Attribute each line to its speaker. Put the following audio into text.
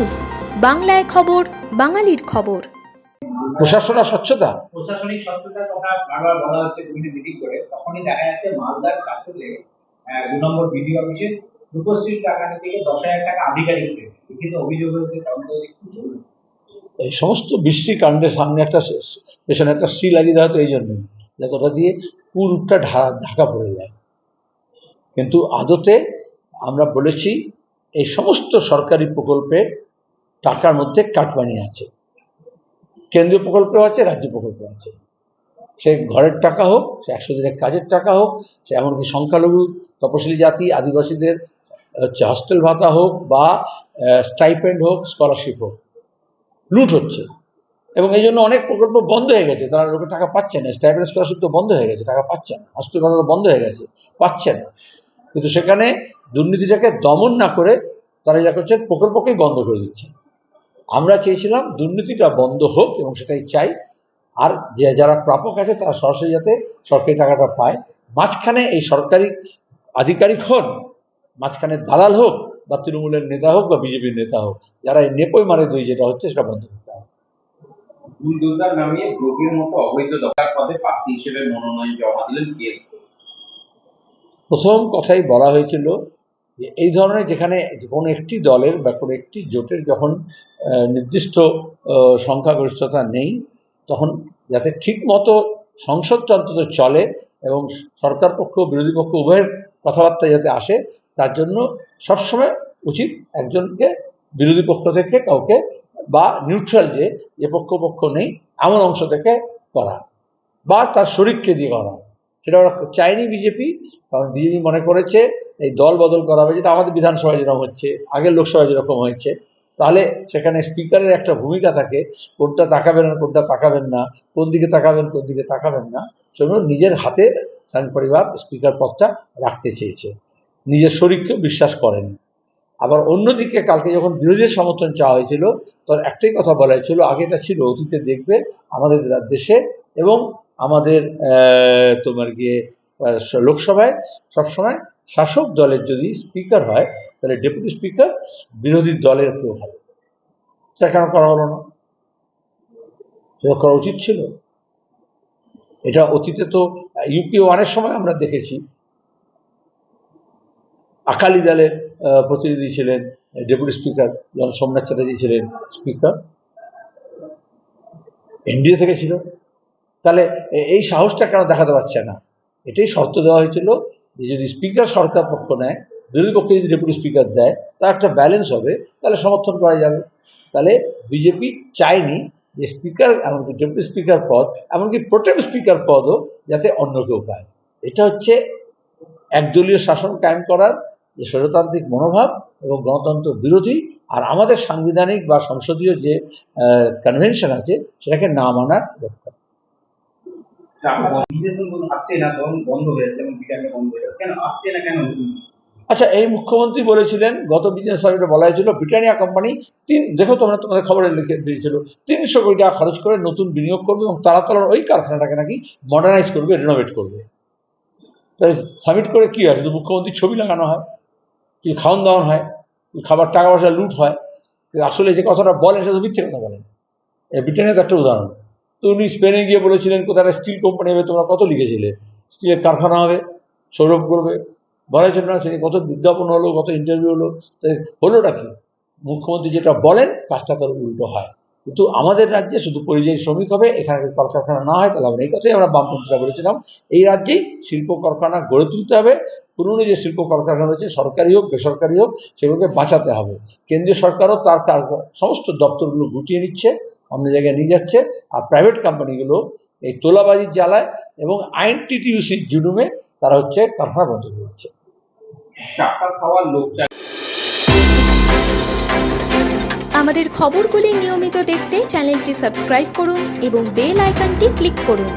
Speaker 1: News বাংলায় খবর বাঙালির খবর।
Speaker 2: প্রশাসন আর স্বচ্ছতা?
Speaker 3: প্রশাসনিক স্বচ্ছতার কথা বারবার বলা হচ্ছে বিভিন্ন মিটিং করে। তখনই দেখা যাচ্ছে মালদার চাঁচলে আহ, দু নম্বর বিডিও অফিসে রূপশ্রীর টাকা নিতে গিয়ে দশ হাজার টাকা আধিকারিক ছিল। লিখিত অভিযোগ হয়েছে
Speaker 2: এই সমস্ত বৃষ্টি কাণ্ডের সামনে একটা স- স- পেছনে একটা শ্রী লাগিয়ে দেওয়া তো এই জন্যই যাতে ওটা দিয়ে পুরুটা ঢাকা পড়ে যায়। কিন্তু আদতে আমরা বলেছি এই সমস্ত সরকারি প্রকল্পের টাকার মধ্যে কাটমানি আছে। কেন্দ্রীয় প্রকল্পও আছে, রাজ্য প্রকল্প আছে। সে ঘরের টাকা হোক, সে একশো দিনের কাজের টাকা হোক, সে এমনকি সংখ্যালঘু, তপশিলি জাতি, আদিবাসীদের, হচ্ছে হস্টেল ভাতা হোক বা স্টাইপেন্ড হোক স্কলারশিপ হোক, লুট হচ্ছে। এবং এই জন্য অনেক প্রকল্প বন্ধ হয়ে গেছে। তারা লোকে টাকা পাচ্ছে না। স্টাইপেন্ড স্কলারশিপ তো বন্ধ হয়ে গেছে, টাকা পাচ্ছে না। হস্টেল ভাতা তো বন্ধ হয়ে গেছে, পাচ্ছে না। কিন্তু সেখানে দুর্নীতিটাকে দমন না করে তারা যা করছেন প্রকল্পকেই বন্ধ করে দিচ্ছে। আমরা চেয়েছিলাম দুর্নীতিটা বন্ধ হোক এবং সেটাই চাই। আর যে যারা প্রাপক আছে তারা সরাসরি যাতে সরকারি টাকাটা পায়। মাঝখানে এই সরকারি আধিকারিক হন মাঝখানে দালাল হোক বা তৃণমূলের নেতা হোক বা বিজেপির নেতা হোক যারা এই নেপই মারে দুই যেটা হচ্ছে সেটা বন্ধ করতে হবে।
Speaker 4: বুলডোজার নামিয়ে মতো অবৈধ দরকার পদে প্রার্থী হিসেবে মনোনয়ন জমা দিলেন কে?
Speaker 2: প্রথম কথাই বলা হয়েছিল এই ধরনের যেখানে কোনো একটি দলের বা কোনো একটি জোটের যখন নির্দিষ্ট সংখ্যাগরিষ্ঠতা নেই, তখন যাতে ঠিকমতো সংসদটা অন্তত চলে এবং সরকার পক্ষ, বিরোধী পক্ষ উভয়ের কথাবার্তা যাতে আসে, তার জন্য সবসময় উচিত একজনকে বিরোধী পক্ষ থেকে কাউকে বা নিউট্রাল যে যে পক্ষ পক্ষ নেই, এমন অংশ থেকে করা বা তার শরীরকে দিয়ে করা। সেটা ওরা চায়নি বিজেপি, কারণ বিজেপি মনে করেছে এই দল বদল করা হবে যেটা আমাদের বিধানসভায় যেরকম হচ্ছে, আগের লোকসভায় যেরকম হয়েছে। তাহলে সেখানে স্পিকারের একটা ভূমিকা থাকে, কোনটা তাকাবেন আর কোনটা তাকাবেন না, কোন দিকে তাকাবেন, কোন দিকে তাকাবেন না, সেগুলো নিজের হাতে সাং পরিবার স্পিকার পদটা রাখতে চেয়েছে। নিজের শরীরকেও বিশ্বাস করেন। আবার অন্যদিকে কালকে যখন বিরোধীর সমর্থন চাওয়া হয়েছিল তখন একটাই কথা বলা হয়েছিল, আগে এটা ছিল, অতীতে দেখবে আমাদের দেশে এবং আমাদের তোমার গিয়ে লোকসভায় সবসময় শাসক দলের যদি স্পিকার হয়, তাহলে ডেপুটি স্পিকার বিরোধী দলের কেউ হবে সেটা কেন করা হলো না? সেটা করা উচিত ছিল। এটা অতীতে তো ইউপি ওয়ানের সময় আমরা দেখেছি। আকালি দলের প্রতিনিধি ছিলেন, ডেপুটি স্পিকার যেমন সোমনাথ চ্যাটার্জি ছিলেন স্পিকার। এনডিএ থেকে ছিল। তাহলে এই সাহসটা কেন দেখাতে পারছে না? এটাই শর্ত দেওয়া হয়েছিল যে যদি স্পিকার সরকার পক্ষ নেয় বিরোধী পক্ষে যদি ডেপুটি স্পিকার দেয়, তার একটা ব্যালেন্স হবে, তাহলে সমর্থন করা যাবে। তাহলে বিজেপি চায়নি যে স্পিকার, এমনকি ডেপুটি স্পিকার পদ, এমনকি প্রোটেম স্পিকার পদও যাতে অন্য কেউ পায়। এটা হচ্ছে একদলীয় শাসন কায়েম করার যে স্বৈরতান্ত্রিক মনোভাব এবং গণতন্ত্র বিরোধী আর আমাদের সাংবিধানিক বা সংসদীয় যে কনভেনশন আছে, সেটাকে না মানার লক্ষ্য আচ্ছা এই মুখ্যমন্ত্রী বলেছিলেন, গত বিজনেস সামিটে বলা হয়েছিল ব্রিটানিয়া কোম্পানি তিন দেখো তোমরা, তোমাদের খবরে লিখে দিয়েছিল, তিনশো কোটি টাকা খরচ করে নতুন বিনিয়োগ করবে এবং তারা তারা ওই কারখানাটাকে নাকি মডার্নাইজ করবে রিনোভেট করবে। তাই সামিট করে কী হয়? শুধু মুখ্যমন্ত্রীর ছবি লাগানো হয়, কি খাওয়ান দাওয়ান হয়, খাবার, টাকা পয়সা লুট হয়। আসলে যে কথাটা বলেন, সেটা মিথ্যে কথা বলেন। ব্রিটেনের তো একটা উদাহরণ। তো উনি স্পেনে গিয়ে বলেছিলেন, কোথায় স্টিল কোম্পানি হবে, তোমরা কত লিখেছিলে? স্টিলের কারখানা হবে। সৌরভ করবে। বলার না, সে কত বিজ্ঞাপন হলো, কত ইন্টারভিউ হলো? হলোটা কি? মুখ্যমন্ত্রী যেটা বলেন, কাজটা তার উল্টো হয়। কিন্তু আমাদের রাজ্যে শুধু পরিযায়ী শ্রমিক হবে, এখানে কলকারখানা না হয়, তাহলে না। এই কথাই আমরা বামপন্থীরা বলেছিলাম। এই রাজ্যেই শিল্প কারখানা গড়ে তুলতে হবে, পুরনো যে শিল্প কলকারখানা রয়েছে, সরকারি হোক, বেসরকারি হোক, সেগুলোকে বাঁচাতে হবে। কেন্দ্রীয় সরকারও তার সমস্ত দপ্তরগুলো গুটিয়ে নিচ্ছে। অন্য জায়গায় নিয়ে যাচ্ছে আর প্রাইভেট কোম্পানিগুলো এই তোলাবাজির জ্বালায় এবং আইন টিটিউসির জুলুমে তারা হচ্ছে কারখানা বন্ধ করে দিচ্ছে
Speaker 4: টাকা খাওয়ার লোক চাই।
Speaker 1: আমাদের খবরগুলি নিয়মিত দেখতে চ্যানেলটি সাবস্ক্রাইব করুন এবং বেল আইকনটি ক্লিক করুন।